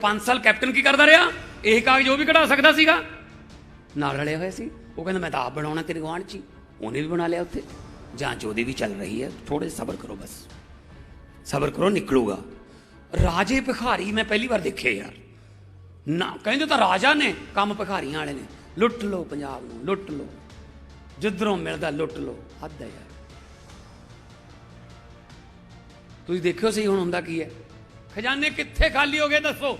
5 ਸਾਲ ਕੈਪਟਨ ਕੀ ਕਰਦਾ ਰਿਹਾ? ਇਹ ਕਾਗਜ਼ ਉਹ ਵੀ ਕਢਾ ਸਕਦਾ ਸੀਗਾ। ਨਾਲ ਰਲੇ ਹੋਏ ਸੀ। ਉਹ ਕਹਿੰਦਾ, ਮੈਂ ਤਾਂ ਆਪ ਬਣਾਉਣਾ ਤੇਰੇ ਗੁਆਂਢ 'ਚ ਹੀ। ਉਹਨੇ ਵੀ ਬਣਾ ਲਿਆ ਉੱਥੇ। ਜਾਂਚ ਉਹਦੀ ਵੀ ਚੱਲ ਰਹੀ ਹੈ ਥੋੜੇ ਸਬਰ ਕਰੋ ਬਸ। ਸਬਰ ਕਰੋ, ਨਿਕਲੂਗਾ। ਰਾਜੇ ਭਿਖਾਰੀ ਮੈਂ ਪਹਿਲੀ ਵਾਰ ਦੇਖੇ ਯਾਰ। ਨਾ, ਕਹਿੰਦੇ ਤਾਂ ਰਾਜਾ ਨੇ, ਕੰਮ ਭਿਖਾਰੀਆਂ ਵਾਲੇ ਨੇ। ਲੁੱਟ ਲਓ ਪੰਜਾਬ ਨੂੰ, ਲੁੱਟ ਲਓ। ਜਿੱਧਰੋਂ ਮਿਲਦਾ, ਲੁੱਟ ਲਓ। ਹੱਦ ਹੈ ਯਾਰ। ਤੁਸੀਂ ਦੇਖਿਓ ਸਹੀ ਹੁਣ ਹੁੰਦਾ ਕੀ ਹੈ। ਖਜ਼ਾਨੇ ਕਿੱਥੇ ਖਾਲੀ ਹੋ ਗਏ ਦੱਸੋ?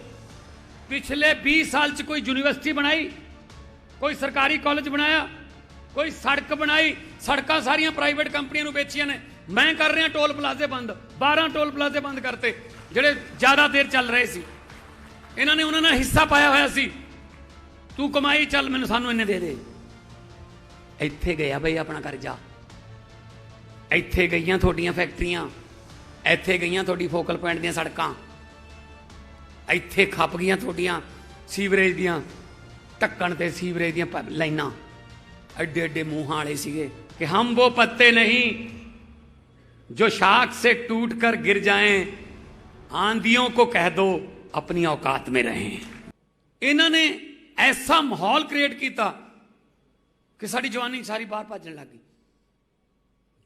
ਪਿਛਲੇ 20 ਸਾਲ ਚ ਕੋਈ ਯੂਨੀਵਰਸਿਟੀ ਬਣਾਈ ਕੋਈ ਸਰਕਾਰੀ ਕਾਲਜ ਬਣਾਇਆ ਕੋਈ ਸੜਕ ਬਣਾਈ ਸੜਕਾਂ ਸਾਰੀਆਂ ਪ੍ਰਾਈਵੇਟ ਕੰਪਨੀਆਂ ਨੂੰ ਵੇਚੀਆਂ ਨੇ ਮੈਂ ਕਰ ਰਿਹਾ ਟੋਲ ਪਲਾਜ਼ੇ ਬੰਦ 12 ਟੋਲ ਪਲਾਜ਼ੇ ਬੰਦ ਕਰਤੇ ਜਿਹੜੇ ਜ਼ਿਆਦਾ ਦੇਰ ਚੱਲ ਰਹੇ ਸੀ ਇਹਨਾਂ ਨੇ ਉਹਨਾਂ ਨਾਲ ਹਿੱਸਾ ਪਾਇਆ ਹੋਇਆ ਸੀ ਤੂੰ ਕਮਾਈ ਚੱਲ ਮੈਨੂੰ ਸਾਨੂੰ ਇੰਨੇ ਦੇ ਦੇ ਇੱਥੇ ਗਿਆ ਬਈ ਆਪਣਾ ਕਰਜ਼ਾ ਇੱਥੇ ਗਈਆਂ ਤੁਹਾਡੀਆਂ ਫੈਕਟਰੀਆਂ ਇੱਥੇ ਗਈਆਂ ਤੁਹਾਡੀ ਫੋਕਲ ਪੁਆਇੰਟ ਦੀਆਂ ਸੜਕਾਂ ਇੱਥੇ ਖੱਪ ਗਈਆਂ ਤੁਹਾਡੀਆਂ ਸੀਵਰੇਜ ਦੀਆਂ ਢੱਕਣ ਤੇ ਸੀਵਰੇਜ ਦੀਆਂ ਪ- ਲਾਈਨਾਂ ਐਡੇ ਐਡੇ ਮੂੰਹਾਂ ਵਾਲੇ ਸੀਗੇ ਕਿ ਹਮ ਉਹ ਪੱਤੇ ਨਹੀਂ जो शाख से टूट कर गिर जाएं आंधियों को कह दो अपनी औकात में रहें ਇਹਨਾਂ ਨੇ ਐਸਾ ਮਾਹੌਲ ਕ੍ਰੀਏਟ ਕੀਤਾ ਕਿ ਸਾਡੀ ਜਵਾਨੀ ਸਾਰੀ ਬਾਹਰ ਭੱਜਣ ਲੱਗੀ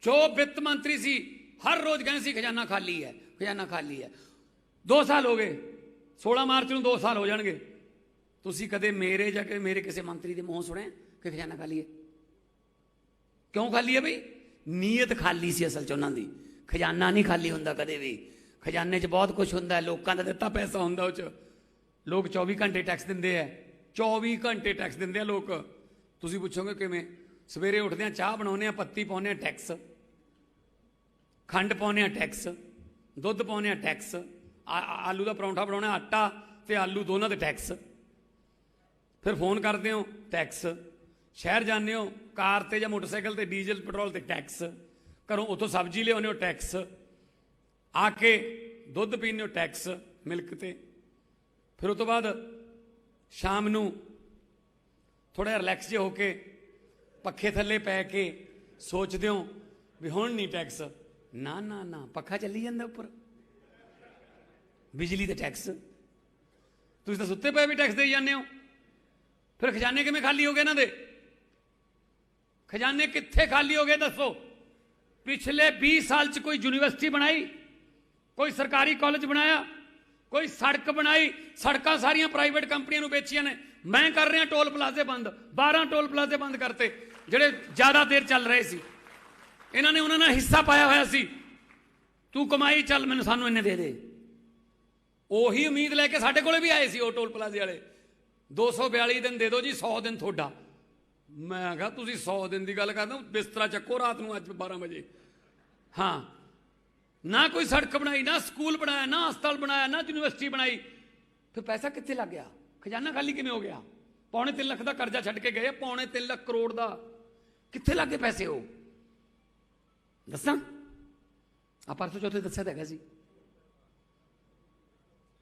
ਜੋ ਵਿੱਤ ਮੰਤਰੀ ਸੀ ਹਰ ਰੋਜ਼ ਕਹਿੰਦੇ ਸੀ ਖਜ਼ਾਨਾ ਖਾਲੀ ਹੈ ਖਜ਼ਾਨਾ ਖਾਲੀ ਹੈ 2 ਸਾਲ ਹੋ ਗਏ 16 ਮਾਰਚ ਨੂੰ 2 ਸਾਲ ਹੋ ਜਾਣਗੇ। ਤੁਸੀਂ ਕਦੇ ਮੇਰੇ ਜਾਂ ਕਿ ਮੇਰੇ ਕਿਸੇ ਮੰਤਰੀ ਦੇ ਮੂੰਹ ਸੁਣਿਆ? ਕਿ ਖਜ਼ਾਨਾ ਖਾਲੀ ਹੈ? ਕਿਉਂ ਖਾਲੀ ਹੈ ਬਈ? ਨੀਅਤ ਖਾਲੀ ਸੀ ਅਸਲ ਚ ਉਹਨਾਂ ਦੀ। ਖਜ਼ਾਨਾ ਨਹੀਂ ਖਾਲੀ ਹੁੰਦਾ ਕਦੇ ਵੀ। ਖਜ਼ਾਨੇ 'ਚ ਬਹੁਤ ਕੁਝ ਹੁੰਦਾ, ਲੋਕਾਂ ਦਾ ਦਿੱਤਾ ਪੈਸਾ ਹੁੰਦਾ ਉਹ 'ਚ। ਲੋਕ 24 ਘੰਟੇ ਟੈਕਸ ਦਿੰਦੇ ਆ। 24 ਘੰਟੇ ਟੈਕਸ ਦਿੰਦੇ ਆ ਲੋਕ। ਤੁਸੀਂ ਪੁੱਛੋਗੇ ਕਿਵੇਂ? ਸਵੇਰੇ ਉੱਠਦੇ ਆ ਚਾਹ ਬਣਾਉਂਦੇ ਆ, ਪੱਤੀ ਪਾਉਂਦੇ ਆ ਟੈਕਸ ਖੰਡ ਪਾਉਂਦੇ ਆ ਟੈਕਸ ਦੁੱਧ ਪਾਉਂਦੇ ਆ ਟੈਕਸ ਆਲੂ ਦਾ ਪਰੌਂਠਾ ਬਣਾਉਣਾ, ਆਟਾ ਤੇ ਆਲੂ ਦੋਨਾਂ ਦੇ ਟੈਕਸ ਫਿਰ ਫੋਨ ਕਰਦੇ ਹੋ ਟੈਕਸ ਸ਼ਹਿਰ ਜਾਂਦੇ ਹੋ, ਕਾਰ ਤੇ ਜਾਂ ਮੋਟਰਸਾਈਕਲ ਤੇ, ਡੀਜ਼ਲ, ਪੈਟਰੋਲ ਤੇ ਟੈਕਸ ਘਰੋਂ ਉੱਥੋਂ ਸਬਜ਼ੀ ਲਿਆਉਂਦੇ ਹੋ ਟੈਕਸ ਆ ਕੇ ਦੁੱਧ ਪੀਂਦੇ ਹੋ ਟੈਕਸ ਮਿਲਕ ਤੇ। ਫਿਰ ਉਸ ਤੋਂ ਬਾਅਦ ਸ਼ਾਮ ਨੂੰ ਥੋੜਾ ਰਿਲੈਕਸ ਜੇ ਹੋ ਕੇ ਪੱਖੇ ਥੱਲੇ ਪੈ ਕੇ ਸੋਚਦੇ ਹੋ ਵੀ ਹੁਣ ਨਹੀਂ ਟੈਕਸ ਨਾ ਨਾ ਨਾ, ਪੱਖਾ ਚੱਲੀ ਜਾਂਦਾ ਉੱਪਰ। ਬਿਜਲੀ ਤੇ ਟੈਕਸ। ਤੁਸੀਂ ਤਾਂ ਸੁੱਤੇ ਪਏ ਵੀ ਟੈਕਸ ਦੇਈ ਜਾਂਦੇ ਹੋ। ਫਿਰ ਖਜ਼ਾਨੇ ਕਿਵੇਂ ਖਾਲੀ ਹੋ ਗਏ ਇਹਨਾਂ ਦੇ? ਖਜ਼ਾਨੇ ਕਿੱਥੇ ਖਾਲੀ ਹੋ ਗਏ ਦੱਸੋ? ਪਿਛਲੇ 20 ਸਾਲ ਚ ਕੋਈ ਯੂਨੀਵਰਸਿਟੀ ਬਣਾਈ, ਕੋਈ ਸਰਕਾਰੀ ਕਾਲਜ ਬਣਾਇਆ, ਕੋਈ ਸੜਕ ਬਣਾਈ, ਸੜਕਾਂ ਸਾਰੀਆਂ ਪ੍ਰਾਈਵੇਟ ਕੰਪਨੀਆਂ ਨੂੰ ਵੇਚੀਆਂ ਨੇ। ਮੈਂ ਕਰ ਰਿਹਾ ਟੋਲ ਪਲਾਜ਼ੇ ਬੰਦ 12 ਟੋਲ ਪਲਾਜ਼ੇ ਬੰਦ ਕਰਤੇ, ਜਿਹੜੇ ਜ਼ਿਆਦਾ ਦੇਰ ਚੱਲ ਰਹੇ ਸੀ। ਇਹਨਾਂ ਨੇ ਉਹਨਾਂ ਨਾਲ ਹਿੱਸਾ ਪਾਇਆ ਹੋਇਆ ਸੀ। ਤੂੰ ਕਮਾਈ ਚੱਲ, ਮੈਨੂੰ ਸਾਨੂੰ ਇੰਨੇ ਦੇ ਦੇ। ਉਹੀ ਉਮੀਦ ਲੈ ਕੇ ਸਾਡੇ ਕੋਲੇ ਵੀ ਆਏ ਸੀ ਉਹ ਟੋਲ ਪਲਾਜ਼ੇ ਵਾਲੇ 242 ਦਿਨ ਦੇ ਦਿਓ ਜੀ 100 ਦਿਨ ਤੁਹਾਡਾ। ਮੈਂ ਕਿਹਾ, ਤੁਸੀਂ 100 ਦਿਨ ਦੀ ਗੱਲ ਕਰਦੇ ਹੋ, ਬਿਸਤਰਾ ਚੱਕੋ ਰਾਤ ਨੂੰ ਅੱਜ 12 ਵਜੇ। ਹਾਂ, ਨਾ ਕੋਈ ਸੜਕ ਬਣਾਈ, ਨਾ ਸਕੂਲ ਬਣਾਇਆ, ਨਾ ਹਸਪਤਾਲ ਬਣਾਇਆ, ਨਾ ਯੂਨੀਵਰਸਿਟੀ ਬਣਾਈ। ਫਿਰ ਪੈਸਾ ਕਿੱਥੇ ਲੱਗ ਗਿਆ? ਖਜ਼ਾਨਾ ਖਾਲੀ ਕਿਵੇਂ ਹੋ ਗਿਆ? ਪੌਣੇ 3 ਲੱਖ ਦਾ ਕਰਜ਼ਾ ਛੱਡ ਕੇ ਗਏ ਪੌਣੇ 3 ਲੱਖ ਕਰੋੜ ਦਾ। ਕਿੱਥੇ ਲੱਗੇ ਪੈਸੇ ਉਹ? ਦੱਸਾਂ? ਆ ਪਰਸੋਂ ਚੌਥੇ ਦੱਸਿਆ ਤਾਂ ਹੈਗਾ ਸੀ।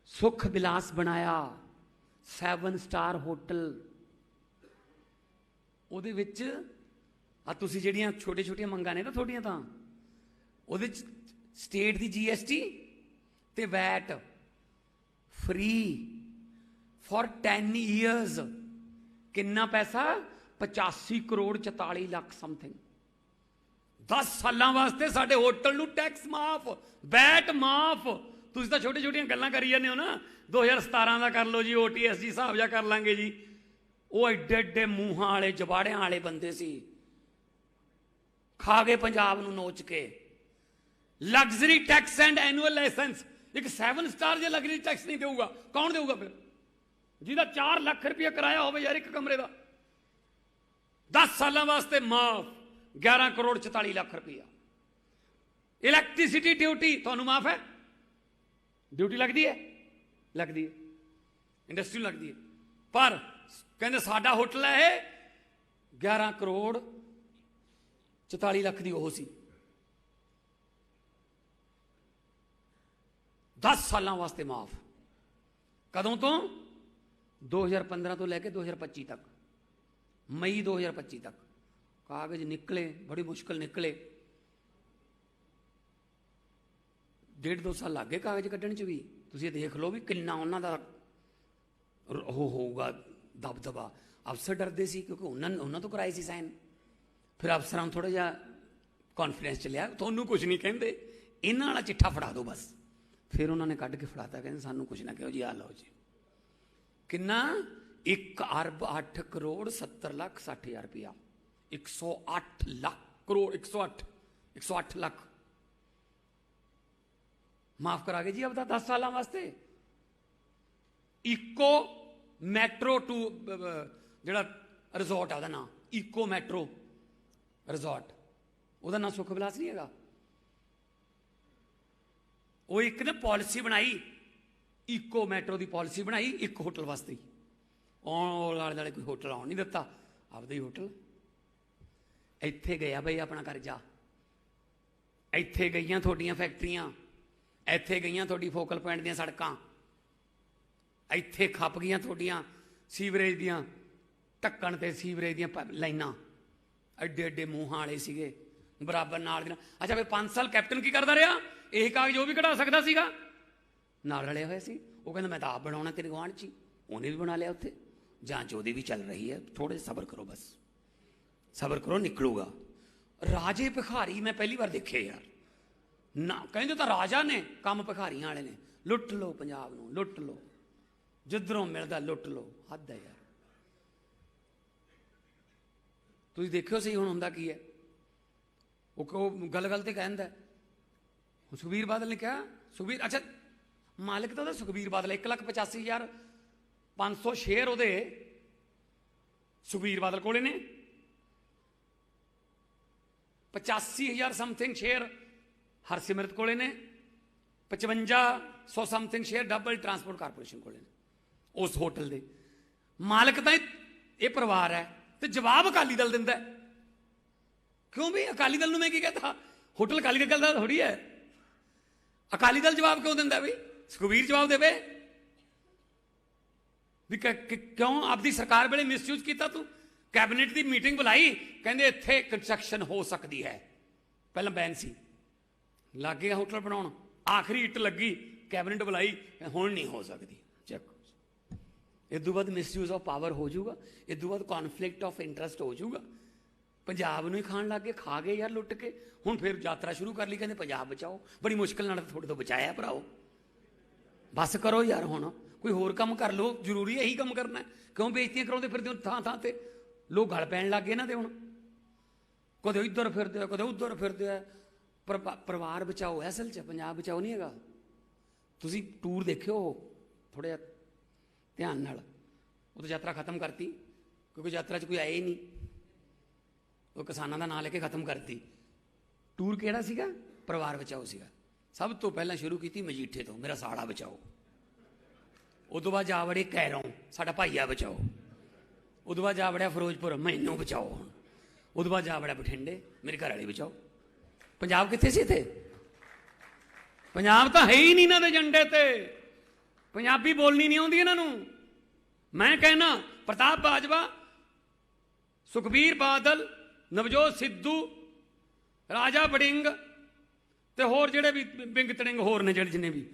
ਸੁਖ ਵਿਲਾਸ ਬਣਾਇਆ 7 ਸਟਾਰ ਹੋਟਲ ਉਹਦੇ ਵਿੱਚ ਆ ਤੁਸੀਂ ਜਿਹੜੀਆਂ ਛੋਟੇ ਛੋਟੀਆਂ ਮੰਗਾਂ ਨੇ ਨਾ ਤੁਹਾਡੀਆਂ ਤਾਂ, ਉਹਦੇ ਚ ਸਟੇਟ ਦੀ ਜੀਐਸਟੀ ਤੇ ਵੈਟ ਫ੍ਰੀ ਫॉर 10 ਇਅਰਸ ਕਿੰਨਾ ਪੈਸਾ? 85 ਕਰੋੜ 44 ਲੱਖ ਸਮਥਿੰਗ 10 ਸਾਲਾਂ ਵਾਸਤੇ ਸਾਡੇ ਹੋਟਲ ਨੂੰ ਟੈਕਸ ਮਾਫ ਵੈਟ ਮਾਫ। ਤੁਸੀਂ ਤਾਂ ਛੋਟੇ ਛੋਟੀਆਂ ਗੱਲਾਂ ਕਰੀ ਜਾਂਦੇ ਹੋ ਨਾ। 2017 ਦਾ ਕਰ ਲਓ ਜੀ ਓਟੀਐਸ ਜੀ ਹਿਸਾਬ ਜਾ ਕਰ ਲਾਂਗੇ ਜੀ। ਉਹ ਐਡੇ ਐਡੇ ਮੂੰਹਾਂ ਵਾਲੇ, ਜਵਾੜਿਆਂ ਵਾਲੇ ਬੰਦੇ ਸੀ। ਖਾ ਗਏ ਪੰਜਾਬ ਨੂੰ ਨੋਚ ਕੇ। Luxury tax and annual licence ਇੱਕ 7 ਸਟਾਰ ਜੇ ਲਗਜ਼ਰੀ ਟੈਕਸ ਨਹੀਂ ਦੇਊਗਾ, ਕੌਣ ਦੇਊਗਾ ਫਿਰ? ਜਿਹਦਾ 4 ਲੱਖ ਰੁਪਏ ਕਿਰਾਇਆ ਹੋਵੇ ਯਾਰ ਇੱਕ ਕਮਰੇ ਦਾ। 10 ਸਾਲਾਂ ਵਾਸਤੇ ਮਾਫ 11 ਕਰੋੜ 44 ਲੱਖ ਰੁਪਇਆ। ਇਲੈਕਟ੍ਰਿਸਿਟੀ ਡਿਊਟੀ ਤੁਹਾਨੂੰ ਮਾਫ ਹੈ? ਡਿਊਟੀ ਲੱਗਦੀ ਹੈ? ਲੱਗਦੀ ਹੈ। ਇੰਡਸਟਰੀ ਲੱਗਦੀ ਹੈ। ਪਰ ਕਹਿੰਦੇ ਸਾਡਾ ਹੋਟਲ ਹੈ ਇਹ 11 ਕਰੋੜ 44 ਲੱਖ ਦੀ ਉਹ ਸੀ। 10 ਸਾਲਾਂ ਵਾਸਤੇ ਮਾਫ। ਕਦੋਂ ਤੋਂ? 2015 ਤੋਂ ਲੈ ਕੇ 2025 ਤੱਕ। ਮਈ 2025 ਤੱਕ। ਕਾਗਜ਼ ਨਿਕਲੇ, ਬੜੀ ਮੁਸ਼ਕਲ ਨਿਕਲੇ। ਡੇਢ ਦੋ ਸਾਲ ਲੱਗੇ ਕਾਗਜ਼ ਕੱਢਣ ਚ ਵੀ। ਤੁਸੀਂ ਇਹ ਦੇਖ ਲਓ ਵੀ ਕਿੰਨਾ ਉਹਨਾਂ ਦਾ ਉਹ ਹੋਊਗਾ ਦਬਦਬਾ। ਅਫਸਰ ਡਰਦੇ ਸੀ ਕਿਉਂਕਿ ਉਹਨਾਂ ਉਹਨਾਂ ਤੋਂ ਕਰਾਏ ਸੀ ਸਾਈਨ। ਫਿਰ ਅਫਸਰਾਂ ਨੂੰ ਥੋੜਾ ਜਿਹਾ ਕੌਨਫੀਡੈਂਸ ਚ ਲਿਆ ਤੁਹਾਨੂੰ ਕੁਝ ਨਹੀਂ ਕਹਿੰਦੇ। ਇਹਨਾਂ ਵਾਲਾ ਚਿੱਠਾ ਫੜਾ ਦਿਓ ਬਸ। ਫਿਰ ਉਹਨਾਂ ਨੇ ਕੱਢ ਕੇ ਫੜਾਤਾ, ਕਹਿੰਦੇ, ਸਾਨੂੰ ਕੁਝ ਨਾ ਕਹੋ ਜੀ ਆ ਲਓ ਜੀ। ਕਿੰਨਾ? 1 ਅਰਬ 8 ਕਰੋੜ 70 ਲੱਖ 60 ਹਜ਼ਾਰ ਰੁਪਇਆ। 108 ਲੱਖ ਕਰੋੜ 108 108 ਲੱਖ ਮਾਫ ਕਰਾ ਗਏ ਜੀ ਆਪਦਾ 10 ਸਾਲਾਂ ਵਾਸਤੇ। ਇਕੋ ਮੈਟਰੋ ਟੂ ਜਿਹੜਾ ਰਿਜ਼ੋਰਟ ਆ ਉਹਦਾ ਨਾਮ ਇਕੋ ਮੈਟਰੋ ਰਿਜ਼ੋਰਟ ਉਹਦਾ ਨਾਮ ਸੁਖ ਵਿਲਾਸ ਨਹੀਂ ਹੈਗਾ। ਉਹ ਇੱਕ ਨੇ ਪਾਲਿਸੀ ਬਣਾਈ। ਇਕੋ ਮੈਟਰੋ ਦੀ ਪਾਲਿਸੀ ਬਣਾਈ, ਇੱਕ ਹੋਟਲ ਵਾਸਤੇ। ਹੀ। ਆਉਣ ਵਾਲੇ ਵਾਲੇ ਕੋਈ ਹੋਟਲ ਆਉਣ ਨਹੀਂ ਦਿੱਤਾ। ਆਪਦਾ ਹੀ ਹੋਟਲ। ਇੱਥੇ ਗਿਆ ਬਈ ਆਪਣਾ ਕਰਜ਼ਾ ਇੱਥੇ ਗਈਆਂ ਤੁਹਾਡੀਆਂ ਫੈਕਟਰੀਆਂ। ਇੱਥੇ ਗਈਆਂ ਤੁਹਾਡੀ ਫੋਕਲ ਪੁਆਇੰਟ ਦੀਆਂ ਸੜਕਾਂ। ਇੱਥੇ ਖੱਪ ਗਈਆਂ ਤੁਹਾਡੀਆਂ ਸੀਵਰੇਜ ਦੀਆਂ, ਢੱਕਣ ਤੇ ਸੀਵਰੇਜ ਦੀਆਂ ਪ- ਲਾਈਨਾਂ। ਐਡੇ ਐਡੇ ਮੂੰਹਾਂ ਵਾਲੇ ਸੀਗੇ। ਬਰਾਬਰ ਨਾਲ ਦੇ ਨਾਲ। ਅੱਛਾ, ਫਿਰ 5 ਸਾਲ ਕੈਪਟਨ ਕੀ ਕਰਦਾ ਰਿਹਾ? ਇਹ ਕਾਗਜ਼ ਉਹ ਵੀ ਕਢਾ ਸਕਦਾ ਸੀਗਾ? ਨਾਲ ਰਲੇ ਹੋਏ ਸੀ। ਉਹ ਕਹਿੰਦਾ, ਮੈਂ ਤਾਂ ਆਪ ਬਣਾਉਣਾ ਤੇਰੇ ਗੁਆਂਢ 'ਚ ਹੀ। ਉਹਨੇ ਵੀ ਬਣਾ ਲਿਆ ਉੱਥੇ। ਜਾਂਚ ਉਹਦੀ ਵੀ ਚੱਲ ਰਹੀ ਹੈ ਥੋੜੇ ਸਬਰ ਕਰੋ ਬਸ। ਸਬਰ ਕਰੋ, ਨਿਕਲੂਗਾ। ਰਾਜੇ ਭਿਖਾਰੀ ਮੈਂ ਪਹਿਲੀ ਵਾਰ ਦੇਖਿਆ ਯਾਰ। ਨਾ, ਕਹਿੰਦੇ ਤਾਂ ਰਾਜਾ ਨੇ ਕੰਮ ਭਿਖਾਰੀਆਂ ਵਾਲੇ ਨੇ। ਲੁੱਟ ਲਓ ਪੰਜਾਬ ਨੂੰ, ਲੁੱਟ ਲਓ। ਜਿੱਧਰੋਂ ਮਿਲਦਾ ਲੁੱਟ ਲਓ। ਹੱਦ ਹੈ ਯਾਰ। ਤੁਸੀਂ ਦੇਖਿਓ ਸਹੀ ਹੁਣ ਹੁੰਦਾ ਕੀ ਹੈ। ਉਹ ਕੋ ਗੱਲ ਗੱਲ ਤੇ ਕਹਿੰਦਾ। ਹੈ। ਸੁਖਬੀਰ ਬਾਦਲ ਨੇ ਕਿਹਾ, ਸੁਖਬੀਰ, ਅੱਛਾ, ਮਾਲਕ ਤਾਂ ਉਹਦਾ ਸੁਖਬੀਰ ਬਾਦਲ 185000 500 ਸ਼ੇਅਰ ਉਹਦੇ ਸੁਖਬੀਰ ਬਾਦਲ ਕੋਲੇ ਨੇ। 85000 ਸਮਥਿੰਗ ਸ਼ੇਅਰ ਹਰਸਿਮਰਤ ਕੋਲੇ ਨੇ 5500 something share double transport corporation ਕੋਲੇ ਨੇ, ਉਸ ਹੋਟਲ ਦੇ। ਮਾਲਕ ਤਾਂ ਇਹ ਪਰਿਵਾਰ ਹੈ ਤੇ ਜਵਾਬ ਅਕਾਲੀ ਦਲ ਦਿੰਦਾ ਕਿਉਂ ਵੀ ਅਕਾਲੀ ਦਲ ਨੂੰ ਮੈਂ ਕੀ ਕਹਤਾ? ਹੋਟਲ ਅਕਾਲੀ ਦਲ ਦਾ ਥੋੜੀ ਹੈ। ਅਕਾਲੀ ਦਲ ਜਵਾਬ ਕਿਉਂ ਦਿੰਦਾ ਵੀ ਸੁਖਬੀਰ ਜਵਾਬ ਦੇਵੇ। ਵੀ ਕਿ- ਕਿਉਂ ਆਪਦੀ ਸਰਕਾਰ ਵੇਲੇ ਮਿਸਯੂਜ਼ ਕੀਤਾ ਤੂੰ? ਕੈਬਨਿਟ ਦੀ ਮੀਟਿੰਗ ਬੁਲਾਈ, ਕਹਿੰਦੇ ਇੱਥੇ ਕੰਸਟਰਕਸ਼ਨ ਹੋ ਸਕਦੀ ਹੈ। ਪਹਿਲਾਂ ਬੈਨ ਸੀ। ਲੱਗ ਗਿਆ ਹੋਟਲ ਬਣਾਉਣ। ਆਖਰੀ ਇੱਟ ਲੱਗੀ, ਕੈਬਨਿਟ ਬੁਲਾਈ, ਹੁਣ ਨਹੀਂ ਹੋ ਸਕਦੀ। ਚੈੱਕ। ਇਹ ਤੋਂ ਬਾਅਦ ਮਿਸਯੂਜ਼ ਆਫ ਪਾਵਰ ਹੋ ਜਾਊਗਾ। ਤੋਂ ਬਾਅਦ ਕਨਫਲਿਕਟ ਆਫ ਇੰਟਰਸਟ ਹੋ ਜਾਊਗਾ। ਪੰਜਾਬ ਨੂੰ ਹੀ ਖਾਣ ਲੱਗ ਗਏ, ਖਾ ਗਏ ਯਾਰ ਲੁੱਟ ਕੇ। ਹੁਣ ਫਿਰ ਯਾਤਰਾ ਸ਼ੁਰੂ ਕਰ ਲਈ, ਕਹਿੰਦੇ ਪੰਜਾਬ ਬਚਾਓ। ਬੜੀ ਮੁਸ਼ਕਲ ਨਾਲ ਤੁਹਾਡੇ ਤੋਂ ਬਚਾਇਆ ਭਰਾਓ। ਬਸ ਕਰੋ ਯਾਰ ਹੁਣ। ਕੋਈ ਹੋਰ ਕੰਮ ਕਰ ਲਓ, ਜ਼ਰੂਰੀ ਇਹੀ ਕੰਮ ਕਰਨਾ ਹੈ। ਕਿਉਂ ਬੇਇੱਜ਼ਤੀਆਂ ਕਰਾਉਂਦੇ ਫਿਰਦੇ ਹੋ ਥਾਂ ਥਾਂ ਤੇ? ਲੋਕ ਗਲ ਪੈਣ ਲੱਗ ਗਏ ਨਾ ਤੇ ਹੁਣ। ਕਦੇ ਇੱਧਰ ਫਿਰਦੇ ਆ, ਕਦੇ ਉੱਧਰ ਫਿਰਦੇ ਆ। ਪਰਿਵਾਰ ਬਚਾਓ ਅਸਲ 'ਚ ਪੰਜਾਬ ਬਚਾਓ ਨਹੀਂ ਹੈਗਾ। ਤੁਸੀਂ ਟੂਰ ਦੇਖਿਓ ਥੋੜਾ ਧਿਆਨ ਨਾਲ। ਉਹ ਤਾਂ ਯਾਤਰਾ ਖਤਮ ਕਰਤੀ, ਕਿਉਂਕਿ ਯਾਤਰਾ 'ਚ ਕੋਈ ਆਇਆ ਹੀ ਨਹੀਂ। ਉਹ ਕਿਸਾਨਾਂ ਦਾ ਨਾਂ ਲੈ ਕੇ ਖਤਮ ਕਰਤੀ। ਟੂਰ ਕਿਹੜਾ ਸੀਗਾ? ਪਰਿਵਾਰ ਬਚਾਓ ਸੀਗਾ। ਸਭ ਤੋਂ ਪਹਿਲਾਂ ਸ਼ੁਰੂ ਕੀਤੀ ਮਜੀਠੇ ਤੋਂ, ਮੇਰਾ ਸਾੜਾ ਬਚਾਓ। ਉਦੋਂ ਬਾਅਦ ਜਾ ਵੜੇ ਕੈਰੋਂ, ਸਾਡਾ ਭਾਈਆ ਬਚਾਓ। ਉਦੋਂ ਬਾਅਦ ਜਾ ਵੜਿਆ ਫਿਰੋਜ਼ਪੁਰ, ਮੈਨੂੰ ਬਚਾਓ ਹੁਣ। ਤੋਂ ਬਾਅਦ ਜਾ ਵੜਿਆ ਬਠਿੰਡੇ, ਮੇਰੇ ਘਰ ਵਾਲੇ ਬਚਾਓ। ਪੰਜਾਬ ਕਿੱਥੇ ਸੀ ਇੱਥੇ? ਪੰਜਾਬ ਤਾਂ ਹੈ ਹੀ ਨਹੀਂ ਇਹਨਾਂ ਦੇ ਏਜੰਡੇ ਤੇ। ਪੰਜਾਬੀ ਬੋਲਣੀ ਨਹੀਂ ਆਉਂਦੀ ਇਹਨਾਂ ਨੂੰ। ਮੈਂ ਕਹਿਣਾ, ਪ੍ਰਤਾਪ ਬਾਜਵਾ, ਸੁਖਬੀਰ ਬਾਦਲ, ਨਵਜੋਤ ਸਿੱਧੂ, ਰਾਜਾ ਬੜਿੰਗ ਤੇ ਹੋਰ ਜਿਹੜੇ ਵੀ ਬਿੰਗ ਤੜਿੰਗ ਹੋਰ ਨੇ ਜਿਹੜੇ ਜਿੰਨੇ ਵੀ।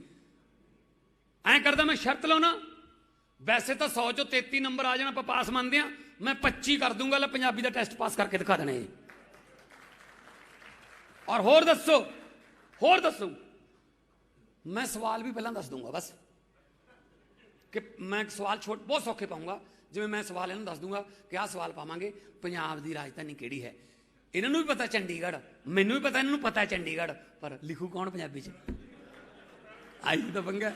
ਐਂ ਕਰਦਾ ਮੈਂ ਸ਼ਰਤ ਲਾਉਣਾ, ਵੈਸੇ ਤਾਂ 100 ਚੋਂ 33 ਨੰਬਰ ਆ ਜਾਣਾ, ਆਪਾਂ ਪਾਸ ਮੰਨਦੇ ਆ ਮੈਂ 25 ਕਰ ਦੂੰਗਾ, ਲੈ ਪੰਜਾਬੀ ਦਾ ਟੈਸਟ ਪਾਸ ਕਰਕੇ ਦਿਖਾ ਦੇਣਾ ਦੇਣੇ ਔਰ ਹੋਰ ਦੱਸੋ ਹੋਰ ਦੱਸੋ। ਮੈਂ ਸਵਾਲ ਵੀ ਪਹਿਲਾਂ ਦੱਸ ਦੂੰਗਾ, ਬਸ। ਕਿ ਮੈਂ ਸਵਾਲ ਛੋਟ, ਬਹੁਤ ਸੌਖੇ ਪਾਉਂਗਾ। ਜਿਵੇਂ ਮੈਂ ਸਵਾਲ ਇਹਨਾਂ ਨੂੰ ਦੱਸ ਦੂੰਗਾ ਕਿ ਆਹ ਸਵਾਲ ਪਾਵਾਂਗੇ, ਪੰਜਾਬ ਦੀ ਰਾਜਧਾਨੀ ਕਿਹੜੀ ਹੈ? ਇਹਨਾਂ ਨੂੰ ਵੀ ਪਤਾ ਚੰਡੀਗੜ੍ਹ, ਮੈਨੂੰ ਵੀ ਪਤਾ, ਇਹਨਾਂ ਨੂੰ ਪਤਾ ਚੰਡੀਗੜ੍ਹ, ਪਰ ਲਿਖੂ ਕੌਣ ਪੰਜਾਬੀ 'ਚ? ਆਈ ਤਾਂ ਪੰਗਾ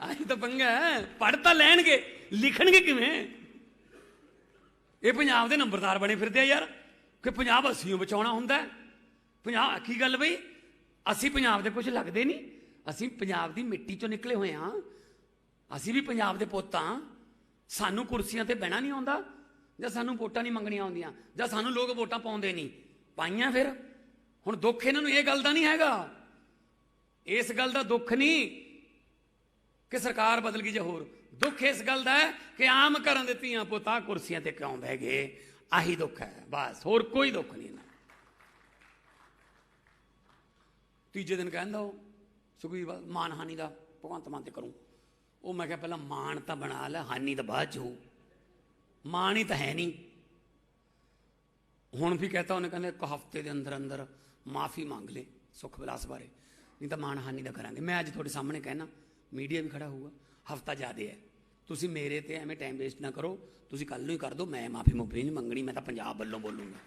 ਆਈ ਤਾਂ ਪੰਗਾ ਪੜ੍ਹ ਤਾਂ ਲੈਣਗੇ, ਲਿਖਣਗੇ ਕਿਵੇਂ? ਇਹ ਪੰਜਾਬ ਦੇ ਨੰਬਰਦਾਰ ਬਣੇ ਫਿਰਦੇ ਆ ਯਾਰ, ਕਿ ਪੰਜਾਬ ਅਸੀਂ ਓ ਬਚਾਉਣਾ ਹੁੰਦਾ ਪੰਜਾਬ ਕੀ ਗੱਲ ਬਈ? ਅਸੀਂ ਪੰਜਾਬ ਦੇ ਕੁਝ ਲੱਗਦੇ ਨਹੀਂ। ਅਸੀਂ ਪੰਜਾਬ ਦੀ ਮਿੱਟੀ ਚੋਂ ਨਿਕਲੇ ਹੋਏ ਹਾਂ ਅਸੀਂ ਵੀ ਪੰਜਾਬ ਦੇ ਪੁੱਤ ਹਾਂ ਸਾਨੂੰ ਕੁਰਸੀਆਂ ਤੇ ਬਹਿਣਾ ਨਹੀਂ ਆਉਂਦਾ, ਜਾਂ ਸਾਨੂੰ ਵੋਟਾਂ ਨਹੀਂ ਮੰਗਣੀਆਂ ਆਉਂਦੀਆਂ, ਜਾਂ ਸਾਨੂੰ ਲੋਕ ਵੋਟਾਂ ਪਾਉਂਦੇ ਨਹੀਂ। ਪਾਈਆਂ ਫਿਰ। ਹੁਣ ਦੁੱਖ ਇਹਨਾਂ ਨੂੰ ਇਹ ਗੱਲ ਦਾ ਨਹੀਂ ਹੈਗਾ। ਇਸ ਗੱਲ ਦਾ ਦੁੱਖ ਨਹੀਂ ਕਿ ਸਰਕਾਰ ਬਦਲ ਗਈ ਜਾਂ ਹੋਰ। ਦੁੱਖ ਇਸ ਗੱਲ ਦਾ ਹੈ ਕਿ ਆਮ ਕਰਨ ਦਿੱਤੀਆਂ ਪੁੱਤਾਂ ਕੁਰਸੀਆਂ ਤੇ ਕਿਉਂ ਬਹਿ ਗਏ। ਆਹੀ ਦੁੱਖ ਹੈ। ਬਸ, ਹੋਰ ਕੋਈ ਦੁੱਖ ਨਹੀਂ ਨਾ ਤੀਜੇ ਦਿਨ ਕਹਿੰਦਾ ਉਹ, ਸੁਖਬੀਰ ਬਾਦਲ ਮਾਨਹਾਨੀ ਦਾ, ਭਗਵੰਤ ਮਾਨ ਤੇ ਕਰੂੰ। ਉਹ ਮੈਂ ਕਿਹਾ ਪਹਿਲਾਂ ਮਾਣ ਤਾਂ ਬਣਾ ਲੈ, ਹਾਨੀ ਤਾਂ ਬਾਅਦ ਚ ਹੋਊ। ਮਾਣ ਹੀ ਤਾਂ ਹੈ ਨਹੀਂ ਹੁਣ ਵੀ ਕਹਤਾ ਉਹਨੇ, ਕਹਿੰਦੇ ਇੱਕ ਹਫ਼ਤੇ ਦੇ ਅੰਦਰ ਅੰਦਰ ਮਾਫੀ ਮੰਗ ਲੈ ਸੁਖ ਵਿਲਾਸ ਬਾਰੇ। ਨਹੀਂ ਤਾਂ ਮਾਣ ਹਾਨੀ ਦਾ ਕਰਾਂਗੇ। ਮੈਂ ਅੱਜ ਤੁਹਾਡੇ ਸਾਹਮਣੇ ਕਹਿਣਾ, ਮੀਡੀਆ ਵੀ ਖੜਾ ਹੋਊਗਾ, ਹਫ਼ਤਾ ਜ਼ਿਆਦੇ ਹੈ। ਤੁਸੀਂ ਮੇਰੇ ਤੇ ਐਵੇਂ ਟਾਈਮ ਵੇਸਟ ਨਾ ਕਰੋ, ਤੁਸੀਂ ਕੱਲ ਨੂੰ ਹੀ ਕਰ ਦਿਓ ਮੈਂ ਮਾਫੀ ਮੁਫੀ ਨਹੀਂ ਮੰਗਣੀ, ਮੈਂ ਤਾਂ ਪੰਜਾਬ ਵੱਲੋਂ ਬੋਲੂੰਗਾ।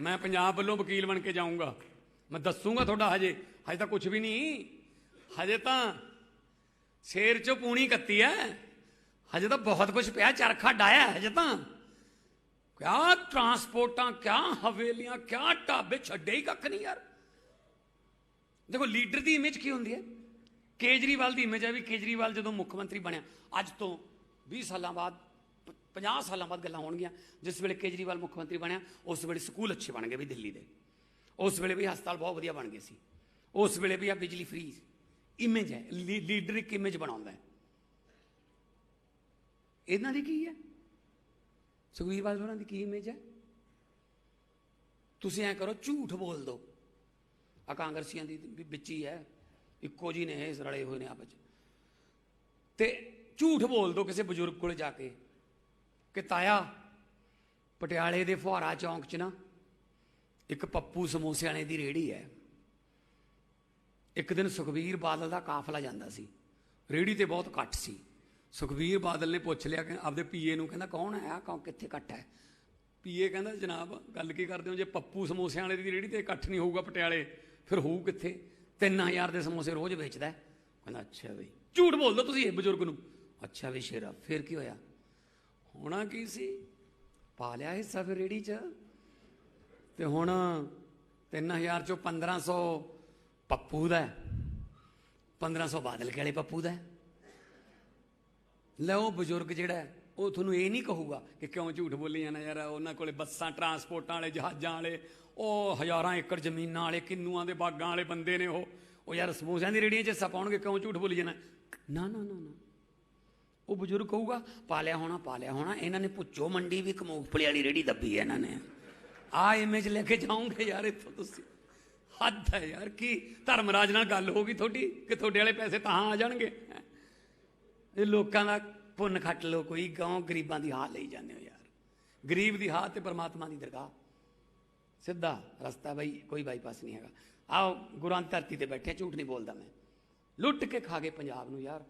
ਮੈਂ ਪੰਜਾਬ ਵੱਲੋਂ ਵਕੀਲ ਬਣ ਕੇ ਜਾਊਂਗਾ। ਮੈਂ ਦੱਸੂਗਾ ਤੁਹਾਡਾ ਹਜੇ। ਹਜੇ ਤਾਂ ਕੁਝ ਵੀ ਨਹੀਂ। ਹਜੇ ਤਾਂ ਸ਼ੇਰ ਚੋਂ ਪੂਣੀ ਕੱਤੀ ਐ। ਹਜੇ ਤਾਂ ਬਹੁਤ ਕੁਝ ਪਿਆ, ਚਰਖਾ ਡਾਇਆ ਹਜੇ ਤਾਂ। ਕਿਆ ਟਰਾਂਸਪੋਰਟਾਂ ਕਿਆ ਹਵੇਲੀਆਂ, ਕਿਆ ਢਾਬੇ, ਛੱਡੇ ਹੀ ਕੱਖ ਨਹੀਂ ਯਾਰ। ਦੇਖੋ, ਲੀਡਰ ਦੀ ਇਮੇਜ ਕੀ ਹੁੰਦੀ ਹੈ ਕੇਜਰੀਵਾਲ ਦੀ ਇਮੇਜ ਹੈ ਵੀ ਕੇਜਰੀਵਾਲ ਜਦੋਂ ਮੁੱਖ ਮੰਤਰੀ ਬਣਿਆ, ਅੱਜ ਤੋਂ 20 ਸਾਲਾਂ ਬਾਅਦ 50 ਸਾਲਾਂ ਬਾਅਦ ਗੱਲਾਂ ਹੋਣਗੀਆਂ। ਜਿਸ ਵੇਲੇ ਕੇਜਰੀਵਾਲ ਮੁੱਖ ਮੰਤਰੀ ਬਣਿਆ, ਉਸ ਵੇਲੇ ਸਕੂਲ ਅੱਛੇ ਬਣ ਗਏ ਵੀ ਦਿੱਲੀ ਦੇ। ਉਸ ਵੇਲੇ ਵੀ ਹਸਪਤਾਲ ਬਹੁਤ ਵਧੀਆ ਬਣ ਗਏ ਸੀ। ਉਸ ਵੇਲੇ ਵੀ ਆ ਬਿਜਲੀ ਫ੍ਰੀ ਇਮੇਜ ਹੈ, ਲੀ- ਲੀਡਰ ਇੱਕ ਇਮੇਜ ਬਣਾਉਂਦਾ ਹੈ। ਇਹਨਾਂ ਦੀ ਕੀ ਹੈ? ਸੁਖਬੀਰ ਬਾਦਲ ਹੋਰਾਂ ਦੀ ਕੀ ਇਮੇਜ ਹੈ? ਤੁਸੀਂ ਐ ਕਰੋ, ਝੂਠ ਬੋਲ ਦਿਓ ਆ ਕਾਂਗਰਸੀਆਂ ਦੀ ਵੀ ਵਿੱਚ ਹੀ ਹੈ। ਇੱਕੋ ਜੀ ਨੇ ਇਹ, ਰਲੇ ਹੋਏ ਨੇ ਆਪਸ ਚ ਤੇ ਝੂਠ ਬੋਲ ਦਿਓ ਕਿਸੇ ਬਜ਼ੁਰਗ ਕੋਲ ਜਾ ਕੇ ਕਿ ਤਾਇਆ, ਪਟਿਆਲੇ ਦੇ ਫੁਹਾਰਾ ਚੌਂਕ 'ਚ ਨਾ ਇੱਕ ਪੱਪੂ ਸਮੋਸੇ ਵਾਲੇ ਦੀ ਰੇੜੀ ਹੈ। ਇੱਕ ਦਿਨ ਸੁਖਬੀਰ ਬਾਦਲ ਦਾ ਕਾਫਲਾ ਜਾਂਦਾ ਸੀ। ਰੇੜੀ ਤੇ ਬਹੁਤ ਘੱਟ ਸੀ। ਸੁਖਬੀਰ ਬਾਦਲ ਨੇ ਪੁੱਛ ਲਿਆ ਕਿ ਆਪਦੇ ਪੀਏ ਨੂੰ ਕਹਿੰਦਾ, ਕੌਣ ਹੈ? ਆ ਕੌਣ ਕਿੱਥੇ ਘੱਟ ਹੈ? ਪੀਏ ਕਹਿੰਦਾ, ਜਨਾਬ, ਗੱਲ ਕੀ ਕਰਦੇ ਹੋ? ਜੇ ਪੱਪੂ ਸਮੋਸਿਆਂ ਵਾਲੇ ਦੀ ਰੇੜੀ ਤੇ ਇਕੱਠ ਨਹੀਂ ਹੋਊਗਾ ਪਟਿਆਲੇ, ਫਿਰ ਹੋਊ ਕਿੱਥੇ? 3000 ਦੇ ਸਮੋਸੇ ਰੋਜ਼ ਵੇਚਦਾ ਕਹਿੰਦਾ, ਅੱਛਾ ਬਈ, ਝੂਠ ਬੋਲ ਦੋ ਤੁਸੀਂ ਇਹ ਬਜ਼ੁਰਗ ਨੂੰ। ਅੱਛਾ ਵੀ ਸ਼ੇਰਾ, ਫਿਰ ਕੀ ਹੋਇਆ? ਹੋਣਾ ਕੀ ਸੀ? ਪਾ ਲਿਆ ਹਿੱਸਾ ਫਿਰ ਰੇੜੀ 'ਚ? ਤੇ ਹੁਣ 3000 ਚੋਂ 1500 ਪੱਪੂ ਦਾ ਹੈ। 1500 ਬਾਦਲ ਕੇ ਵਾਲੇ ਪੱਪੂ ਦਾ ਲੈ ਉਹ ਬਜ਼ੁਰਗ ਜਿਹੜਾ ਉਹ ਤੁਹਾਨੂੰ ਇਹ ਨਹੀਂ ਕਹੂਗਾ ਕਿ ਕਿਉਂ ਝੂਠ ਬੋਲੀ ਜਾਣਾ ਯਾਰ, ਉਹਨਾਂ ਕੋਲੇ ਬੱਸਾਂ, ਟਰਾਂਸਪੋਰਟਾਂ ਵਾਲੇ, ਜਹਾਜ਼ਾਂ ਵਾਲੇ, ਉਹ ਹਜ਼ਾਰਾਂ ਏਕੜ ਜ਼ਮੀਨਾਂ ਵਾਲੇ, ਕਿੰਨੂਆਂ ਦੇ ਬਾਗਾਂ ਵਾਲੇ ਬੰਦੇ ਨੇ ਉਹ। ਉਹ ਯਾਰ ਸਮੋਸਿਆਂ ਦੀ ਰੇੜੀਆਂ 'ਚ ਹਿੱਸਾ ਪਾਉਣਗੇ, ਕਿਉਂ ਝੂਠ ਬੋਲੀ ਜਾਣਾ ਨਾ ਨਾ ਨਾ ਨਾ। ਉਹ ਬਜ਼ੁਰਗ ਕਹੂਗਾ, ਪਾਲਿਆ ਹੋਣਾ ਪਾਲਿਆ ਹੋਣਾ, ਇਹਨਾਂ ਨੇ ਪੁੱਛੋ ਮੰਡੀ ਵੀ ਇੱਕ ਮੂੰਗਫਲੀ ਵਾਲੀ ਰੇੜੀ ਦੱਬੀ ਹੈ ਇਹਨਾਂ ਨੇ। ਆ ਇਮੇਜ ਲੈ ਕੇ ਜਾਓਗੇ ਯਾਰ ਇੱਥੋਂ ਤੁਸੀਂ। ਹੱਦ ਹੈ ਯਾਰ, ਕੀ ਧਰਮਰਾਜ ਨਾਲ ਗੱਲ ਹੋ ਗਈ ਤੁਹਾਡੀ? ਕਿ ਤੁਹਾਡੇ ਵਾਲੇ ਪੈਸੇ ਤਾਂ ਆ ਜਾਣਗੇ? ਇਹ ਲੋਕਾਂ ਦਾ ਪੁੰਨ ਖੱਟ ਲੋ ਕੋਈ ਗਾਂ ਗਰੀਬਾਂ ਦੀ ਹਾਲ ਲਈ ਜਾਂਦੇ ਹੋ ਯਾਰ। ਗਰੀਬ ਦੀ ਹਾਲ ਤੇ ਪਰਮਾਤਮਾ ਦੀ ਦਰਗਾਹ। ਸਿੱਧਾ ਰਸਤਾ ਬਈ, ਕੋਈ ਬਾਈਪਾਸ ਨਹੀਂ ਹੈਗਾ। ਆਓ, ਗੁਰਾਂ ਦੀ ਧਰਤੀ ਤੇ ਬੈਠੇ, ਝੂਠ ਨਹੀਂ ਬੋਲਦਾ ਮੈਂ। ਲੁੱਟ ਕੇ ਖਾ ਗਏ ਪੰਜਾਬ ਨੂੰ ਯਾਰ।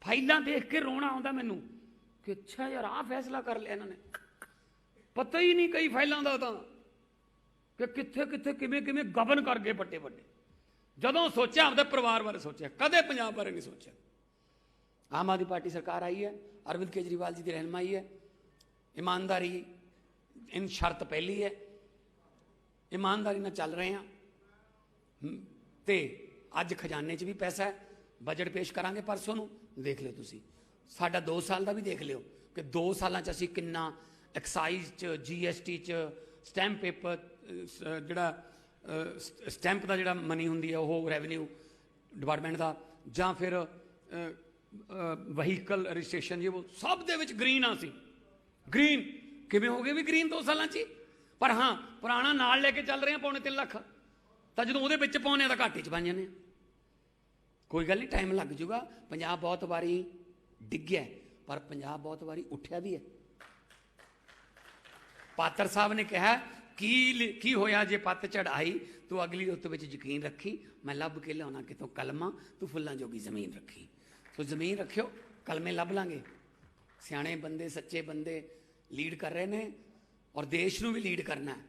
ਫਾਈਲਾਂ ਦੇਖ ਕੇ ਰੋਣਾ ਆਉਂਦਾ ਮੈਨੂੰ। ਕਿ ਅੱਛਾ ਯਾਰ, ਆਹ ਫੈਸਲਾ ਕਰ ਲਿਆ ਇਹਨਾਂ ਨੇ। ਪਤਾ ਹੀ ਨਹੀਂ ਕਈ ਫਾਈਲਾਂ ਦਾ ਤਾਂ। ਕਿ ਕਿੱਥੇ ਕਿੱਥੇ ਕਿਵੇਂ ਕਿਵੇਂ ਗਬਨ ਕਰ ਗਏ ਵੱਡੇ ਵੱਡੇ। ਜਦੋਂ ਸੋਚਿਆ ਆਪਦੇ ਪਰਿਵਾਰ ਬਾਰੇ ਸੋਚਿਆ। ਕਦੇ ਪੰਜਾਬ ਬਾਰੇ ਨਹੀਂ ਸੋਚਿਆ। ਆਮ ਆਦਮੀ ਪਾਰਟੀ ਸਰਕਾਰ ਆਈ ਹੈ ਅਰਵਿੰਦ ਕੇਜਰੀਵਾਲ ਜੀ ਦੀ ਰਹਿਨਮਾਈ ਹੈ। ਇਮਾਨਦਾਰੀ ਇਨ ਸ਼ਰਤ ਪਹਿਲੀ ਹੈ। ਇਮਾਨਦਾਰੀ ਨਾਲ ਚੱਲ ਰਹੇ ਹਾਂ। ਹਮ, ਤੇ ਅੱਜ ਖਜ਼ਾਨੇ 'ਚ ਵੀ ਪੈਸਾ ਹੈ। ਬਜਟ ਪੇਸ਼ ਕਰਾਂਗੇ ਪਰਸੋਂ ਨੂੰ। ਦੇਖ ਲਿਓ ਤੁਸੀਂ। ਸਾਡਾ 2 ਸਾਲ ਦਾ ਵੀ ਦੇਖ ਲਿਓ ਕਿ 2 ਸਾਲਾਂ 'ਚ ਅਸੀਂ ਕਿੰਨਾ ਐਕਸਾਈਜ਼ 'ਚ ਜੀਐਸਟੀ 'ਚ ਸਟੈਂਪ ਪੇਪਰ ਜਿਹੜਾ ਸਟੈਂਪ ਦਾ ਜਿਹੜਾ ਮਨੀ ਹੁੰਦੀ ਹੈ ਉਹ ਰੈਵਨਿਊ ਡਿਪਾਰਟਮੈਂਟ ਦਾ, ਜਾਂ ਫਿਰ ਵਹੀਕਲ ਰਜਿਸਟ੍ਰੇਸ਼ਨ ਜੀ, ਉਹ ਸਭ ਦੇ ਵਿੱਚ ਗ੍ਰੀਨ ਆ ਸੀ ਗ੍ਰੀਨ ਕਿਵੇਂ ਹੋ ਗਏ ਵੀ ਗ੍ਰੀਨ 2 ਸਾਲਾਂ 'ਚ ਹੀ? ਪਰ ਹਾਂ, ਪੁਰਾਣਾ ਨਾਲ ਲੈ ਕੇ ਚੱਲ ਰਹੇ ਆ, ਪੌਣੇ 3 ਲੱਖ। ਤਾਂ ਜਦੋਂ ਉਹਦੇ ਵਿੱਚ ਪਾਉਨੇ ਆ, ਤਾਂ ਘਾਟੇ 'ਚ ਬਣ ਜਾਂਦੇ ਆ। ਕੋਈ ਗੱਲ ਨਹੀਂ ਟਾਈਮ ਲੱਗ ਜੂਗਾ ਪੰਜਾਬ ਬਹੁਤ ਵਾਰੀ ਡਿੱਗਿਆ, ਪਰ ਪੰਜਾਬ ਬਹੁਤ ਵਾਰੀ ਉੱਠਿਆ ਵੀ ਹੈ। ਪਾਤਰ ਸਾਹਿਬ ਨੇ ਕਿਹਾ ਕੀ ਲਿ- ਕੀ ਹੋਇਆ ਜੇ ਪੱਤ ਚੜਾਈ ਤੂੰ ਅਗਲੀ ਰੁੱਤ ਵਿੱਚ ਯਕੀਨ ਰੱਖੀ, ਮੈਂ ਲੱਭ ਕੇ ਲਿਆਉਣਾ ਕਿਤੋਂ ਕਲਮਾ, ਤੂੰ ਫੁੱਲਾਂ ਜੋਗੀ ਜ਼ਮੀਨ ਰੱਖੀ। ਤੂੰ ਜ਼ਮੀਨ ਰੱਖਿਓ, ਕਲਮੇ ਲੱਭ ਲਾਂਗੇ। ਸਿਆਣੇ ਬੰਦੇ, ਸੱਚੇ ਬੰਦੇ ਲੀਡ ਕਰ ਰਹੇ ਨੇ ਔਰ ਦੇਸ਼ ਨੂੰ ਵੀ ਲੀਡ ਕਰਨਾ ਹੈ।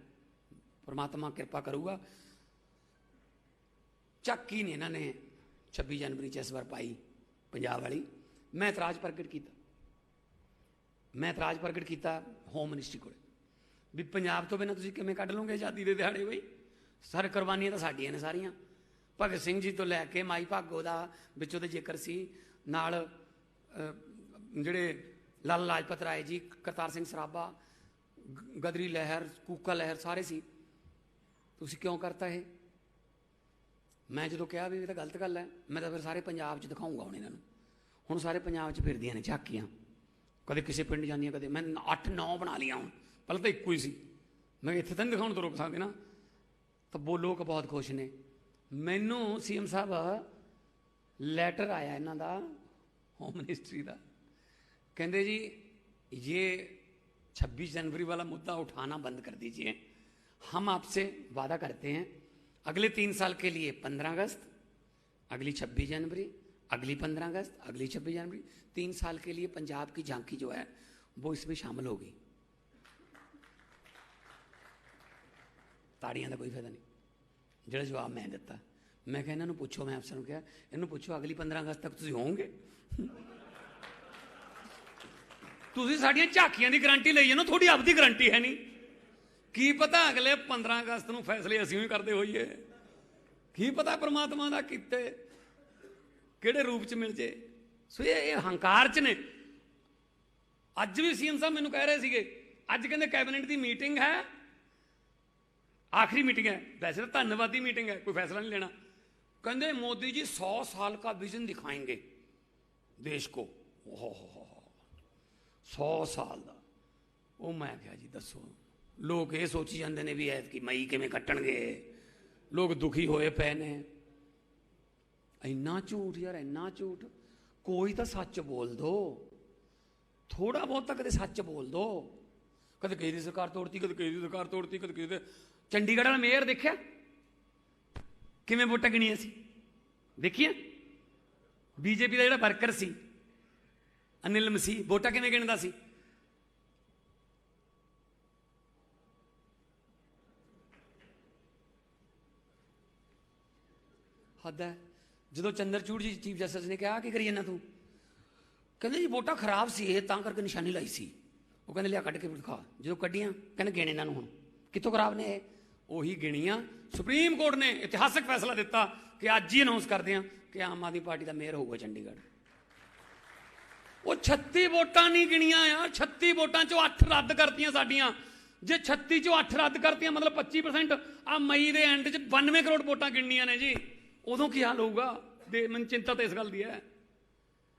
ਪਰਮਾਤਮਾ ਕਿਰਪਾ ਕਰੂਗਾ। ਚੱਕ ਹੀ ਨਹੀਂ ਇਹਨਾਂ ਨੇ 26 ਜਨਵਰੀ ਚ ਇਸ ਵਾਰ ਪਾਈ ਪੰਜਾਬ ਵਾਲੀ। ਮੈਂ ਇਤਰਾਜ਼ ਪ੍ਰਗਟ ਕੀਤਾ। ਮੈਂ ਇਤਰਾਜ਼ ਪ੍ਰਗਟ ਕੀਤਾ ਹੋਮ ਮਿਨਿਸਟਰੀ ਕੋਲ। ਵੀ ਪੰਜਾਬ ਤੋਂ ਬਿਨਾਂ ਤੁਸੀਂ ਕਿਵੇਂ ਕੱਢ ਲਓਗੇ ਆਜ਼ਾਦੀ ਦੇ ਦਿਹਾੜੇ ਬਈ? ਸਰ, ਕੁਰਬਾਨੀਆਂ ਤਾਂ ਸਾਡੀਆਂ ਨੇ ਸਾਰੀਆਂ। ਭਗਤ ਸਿੰਘ ਜੀ ਤੋਂ ਲੈ ਕੇ ਮਾਈ ਭਾਗੋ ਦਾ ਵਿੱਚੋਂ ਦੇ ਜ਼ਿਕਰ ਸੀ, ਨਾਲ ਜਿਹੜੇ ਲਾਲ ਲਾਜਪਤ ਰਾਏ ਜੀ, ਕਰਤਾਰ ਸਿੰਘ ਸਰਾਭਾ, ਗ- ਗਦਰੀ ਲਹਿਰ, ਕੂਕਾ ਲਹਿਰ ਸਾਰੇ ਸੀ। ਤੁਸੀਂ ਕਿਉਂ ਕਰਤਾ ਇਹ? ਮੈਂ ਜਦੋਂ ਕਿਹਾ ਵੀ ਇਹ ਤਾਂ ਗਲਤ ਗੱਲ ਹੈ, ਮੈਂ ਤਾਂ ਫਿਰ ਸਾਰੇ ਪੰਜਾਬ 'ਚ ਦਿਖਾਉਂਗਾ ਹੁਣ ਇਹਨਾਂ ਨੂੰ। ਹੁਣ ਸਾਰੇ ਪੰਜਾਬ 'ਚ ਫਿਰਦੀਆਂ ਨੇ, ਝਾਕੀਆਂ। ਕਦੇ ਕਿਸੇ ਪਿੰਡ ਜਾਂਦੀਆਂ, ਕਦੇ ਮੈਂ 8 9 ਬਣਾ ਲਈਆਂ ਹੁਣ। ਪਹਿਲਾਂ ਤਾਂ ਇੱਕੋ ਹੀ ਸੀ ਮੈਂ ਕਿਹਾ ਇੱਥੇ ਤਾਂ ਨਹੀਂ ਦਿਖਾਉਣ ਤੋਂ ਰੋਕ ਸਕਦੇ ਨਾ ਤਾਂ ਬੋ ਲੋਕ ਬਹੁਤ ਖੁਸ਼ ਨੇ ਮੈਨੂੰ ਸੀਐਮ ਸਾਹਿਬ ਲੈਟਰ ਆਇਆ ਇਹਨਾਂ ਦਾ होम मिनिस्ट्री का कहते जी ये 26 जनवरी वाला मुद्दा उठाना बंद कर दीजिए हम आपसे वादा करते हैं अगले तीन साल के लिए 15 अगस्त अगली 26 जनवरी अगली 15 अगस्त अगली 26 जनवरी तीन साल के लिए पंजाब की झांकी जो है वो इसमें शामिल होगी ਤਾੜੀਆਂ ਦਾ ਕੋਈ ਫਾਇਦਾ ਨਹੀਂ। ਜਿਹੜਾ ਜਵਾਬ ਮੈਂ ਦਿੱਤਾ। ਮੈਂ ਕਿਹਾ ਇਹਨਾਂ ਨੂੰ ਪੁੱਛੋ, ਮੈਂ ਅਫਸਰ ਨੂੰ ਕਿਹਾ, ਇਹਨੂੰ ਪੁੱਛੋ, ਅਗਲੀ 15 ਅਗਸਤ ਤੱਕ ਤੁਸੀਂ ਹੋਵੋਗੇ? ਤੁਸੀਂ ਸਾਡੀਆਂ ਝਾਕੀਆਂ ਦੀ ਗਾਰੰਟੀ ਲਈ ਜਾਂਦੇ ਤੁਹਾਡੀ ਆਪਦੀ ਗਾਰੰਟੀ ਹੈ ਨਹੀਂ। ਕੀ ਪਤਾ ਅਗਲੇ 15 ਅਗਸਤ ਨੂੰ ਫੈਸਲੇ ਅਸੀਂ ਵੀ ਕਰਦੇ ਹੋਈਏ। ਕੀ ਪਤਾ ਪ੍ਰਮਾਤਮਾ ਦਾ ਕੀਤੇ, ਕਿਹੜੇ ਰੂਪ ਚ ਮਿਲ ਜੇ। ਸੋ ਇਹ ਇਹ ਹੰਕਾਰ ਚ ਨੇ। ਅੱਜ ਵੀ ਸੀਐਮ ਸਾਹਿਬ ਮੈਨੂੰ ਕਹਿ ਰਹੇ ਸੀਗੇ, ਅੱਜ ਕਹਿੰਦੇ ਕੈਬਨਿਟ ਦੀ ਮੀਟਿੰਗ ਹੈ। ਆਖਰੀ ਮੀਟਿੰਗ ਹੈ। ਵੈਸੇ ਤਾਂ ਧੰਨਵਾਦੀ ਮੀਟਿੰਗ ਹੈ, ਕੋਈ ਫੈਸਲਾ ਨਹੀਂ ਲੈਣਾ। ਕਹਿੰਦੇ ਮੋਦੀ ਜੀ 100 ਸਾਲ ਦਾ ਵਿਜ਼ਨ ਦਿਖਾएंगे ਦੇਸ਼ ਕੋ। ਓਹ 100 ਸਾਲ ਦਾ। ਉਹ ਮੈਂ ਕਿਹਾ ਜੀ, ਦੱਸੋ। ਲੋਕ ਇਹ ਸੋਚੀ ਜਾਂਦੇ ਨੇ ਵੀ ਐਤ ਕੀ ਮਈ ਕਿਵੇਂ ਕੱਟਣਗੇ। ਲੋਕ ਦੁਖੀ ਹੋਏ ਪਏ ਨੇ। ਇੰਨਾ ਝੂਠ ਯਾਰ, ਇੰਨਾ ਝੂਠ। ਕੋਈ ਤਾਂ ਸੱਚ ਬੋਲ ਦੋ। ਥੋੜਾ ਬਹੁਤ ਤਾਂ ਕਦੇ ਸੱਚ ਬੋਲ ਦੋ। ਕਦੇ ਕਿਸੇ ਦੀ ਸਰਕਾਰ ਤੋੜਤੀ, ਕਦੇ ਕਿਸੇ ਦੀ ਸਰਕਾਰ ਤੋੜਤੀ, ਕਦੇ ਕਿਸੇ ਦੇ ਚੰਡੀਗੜ੍ਹ ਵਾਲਾ ਮੇਅਰ ਦੇਖਿਆ? ਕਿਵੇਂ ਵੋਟਾਂ ਗਿਣੀਆਂ ਸੀ? ਦੇਖੀਆਂ? ਬੀਜੇਪੀ ਦਾ ਜਿਹੜਾ ਵਰਕਰ ਸੀ, ਅਨਿਲ ਮਸੀਹ, ਵੋਟਾਂ ਕਿਵੇਂ ਗਿਣਦਾ ਸੀ? ਹੱਦ ਹੈ। ਜਦੋਂ ਚੰਦਰਚੂੜ ਜੀ ਚੀਫ ਜਸਟਿਸ ਨੇ ਕਿਹਾ, ਕੀ ਕਰੀ ਜਾਂਦਾ ਤੂੰ? ਕਹਿੰਦੇ ਜੀ, ਵੋਟਾਂ ਖਰਾਬ ਸੀ ਇਹ, ਤਾਂ ਕਰਕੇ ਨਿਸ਼ਾਨੀ ਲਾਈ ਸੀ। ਉਹ ਕਹਿੰਦੇ, ਲਿਆ ਕੱਢ ਕੇ ਦਿਖਾ। ਜਦੋਂ ਕੱਢੀਆਂ, ਕਹਿੰਦੇ ਗਿਣੇ ਇਹਨਾਂ ਨੂੰ ਹੁਣ। ਕਿੱਥੋਂ ਖਰਾਬ ਨੇ ਇਹ? ਉਹੀ ਗਿਣੀਆਂ। ਸੁਪਰੀਮ ਕੋਰਟ ਨੇ ਇਤਿਹਾਸਕ ਫੈਸਲਾ ਦਿੱਤਾ ਕਿ ਅੱਜ ਹੀ ਅਨਾਉਂਸ ਕਰਦੇ ਹਾਂ ਕਿ ਆਮ ਆਦਮੀ ਪਾਰਟੀ ਦਾ ਮੇਅਰ ਹੋਊਗਾ ਚੰਡੀਗੜ੍ਹ। ਉਹ 36 ਵੋਟਾਂ ਨਹੀਂ ਗਿਣੀਆਂ ਯਾਰ 36 ਵੋਟਾਂ ਚੋਂ 8 ਰੱਦ ਕਰਤੀਆਂ ਸਾਡੀਆਂ। ਜੇ 36 ਚੋਂ 8 ਰੱਦ ਕਰਤੀਆਂ, ਮਤਲਬ 25% ਆ ਮਈ ਦੇ ਐਂਡ 'ਚ 92 ਕਰੋੜ ਵੋਟਾਂ ਗਿਣਨੀਆਂ ਨੇ ਜੀ। ਉਦੋਂ ਕੀ ਹਾਲ ਹੋਊਗਾ? ਦੇ ਮੈਨੂੰ ਚਿੰਤਾ ਤਾਂ ਇਸ ਗੱਲ ਦੀ ਹੈ।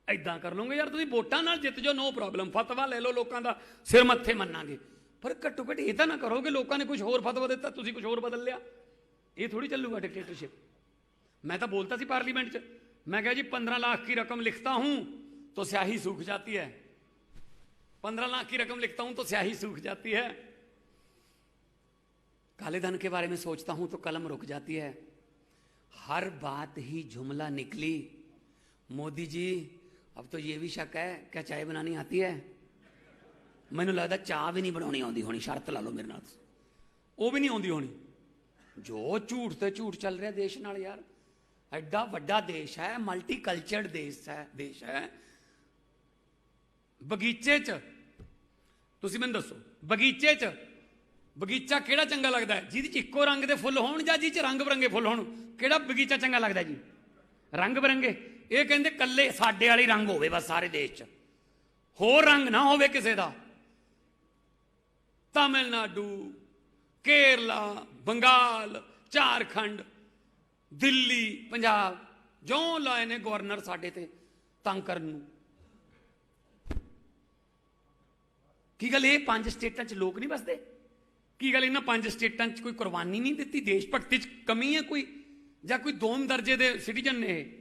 ਐਦਾਂ ਕਰ ਲਓਗੇ ਯਾਰ, ਤੁਸੀਂ ਵੋਟਾਂ ਨਾਲ ਜਿੱਤ ਜਾਓ ਨੋ ਪ੍ਰੋਬਲਮ ਫਤਵਾ ਲੈ ਲਓ ਲੋਕਾਂ ਦਾ। ਸਿਰ ਮੱਥੇ ਮੰਨਾਂਗੇ। ਪਰ ਘੱਟੋ ਘੱਟ ਇਹ ਤਾਂ ਨਾ ਕਰੋ ਕਿ ਲੋਕਾਂ ਨੇ ਕੁਝ ਹੋਰ ਫਤਵਾ ਦਿੱਤਾ ਤੁਸੀਂ ਕੁਝ ਹੋਰ ਬਦਲ ਲਿਆ ਇਹ ਥੋੜੀ ਚੱਲੂਗਾ ਡਿਕਟੇਟਰਸ਼ਿਪ ਮੈਂ ਤਾਂ ਬੋਲਤਾ ਸੀ ਪਾਰਲੀਮੈਂਟ 'ਚ ਮੈਂ ਕਿਹਾ ਜੀ 15 लाख की रकम लिखता हूं तो स्याही सूख जाती है 15 लाख की रकम लिखता हूं तो स्याही सूख जाती है काले धन के बारे में सोचता हूं तो कलम रुक जाती है हर बात ही जुमला निकली मोदी जी अब तो ये भी शक है क्या चाय बनानी आती है ਮੈਨੂੰ ਲੱਗਦਾ ਚਾਹ ਵੀ ਨਹੀਂ ਬਣਾਉਣੀ ਆਉਂਦੀ ਹੋਣੀ, ਸ਼ਰਤ ਲਾ ਲਓ ਮੇਰੇ ਨਾਲ। ਉਹ ਵੀ ਨਹੀਂ ਆਉਂਦੀ ਹੋਣੀ। ਜੋ ਝੂਠ ਤੇ ਝੂਠ ਚੱਲ ਰਿਹਾ ਦੇਸ਼ ਨਾਲ ਯਾਰ। ਐਡਾ ਵੱਡਾ ਦੇਸ਼ ਹੈ ਮਲਟੀ ਕਲਚਰਡ ਦੇਸ਼ ਹੈ ਦੇਸ਼ ਹੈ। ਬਗੀਚੇ 'ਚ, ਤੁਸੀਂ ਮੈਨੂੰ ਦੱਸੋ, ਬਗੀਚੇ 'ਚ, ਬਗੀਚਾ ਕਿਹੜਾ ਚੰਗਾ ਲੱਗਦਾ ਹੈ? ਜਿਹਦੇ 'ਚ ਇੱਕੋ ਰੰਗ ਦੇ ਫੁੱਲ ਹੋਣ ਜਾਂ ਜਿਹਦੇ 'ਚ ਰੰਗ ਬਰੰਗੇ ਫੁੱਲ ਹੋਣ? ਕਿਹੜਾ ਬਗੀਚਾ ਚੰਗਾ ਲੱਗਦਾ ਜੀ? ਰੰਗ ਬਰੰਗੇ? ਇਹ ਕਹਿੰਦੇ ਕੱਲੇ ਸਾਡੇ ਵਾਲੀ ਰੰਗ ਹੋਵੇ ਬਸ ਸਾਰੇ ਦੇਸ਼ 'ਚ। ਹੋਰ ਰੰਗ ਨਾ ਹੋਵੇ ਕਿਸੇ ਦਾ। ਤਾਮਿਲਨਾਡੂ, ਕੇਰਲਾ, ਬੰਗਾਲ, ਝਾਰਖੰਡ, ਦਿੱਲੀ, ਪੰਜਾਬ। ਜੋ ਲਾਏ ਨੇ ਗਵਰਨਰ ਸਾਡੇ ਤੇ ਤੰਗ ਕਰਨ ਨੂੰ। ਕੀ ਗੱਲ ਇਹ ਪੰਜ ਸਟੇਟਾਂ 'ਚ ਲੋਕ ਨਹੀਂ ਵਸਦੇ? ਕੀ ਗੱਲ ਇਹਨਾਂ ਪੰਜ ਸਟੇਟਾਂ 'ਚ ਕੋਈ ਕੁਰਬਾਨੀ ਨਹੀਂ ਦਿੱਤੀ? ਦੇਸ਼ ਭਗਤੀ 'ਚ ਕਮੀ ਹੈ ਕੋਈ? ਜਾਂ ਕੋਈ ਦੋਮ ਦਰਜੇ ਦੇ ਸਿਟੀਜ਼ਨ ਨੇ ਇਹ?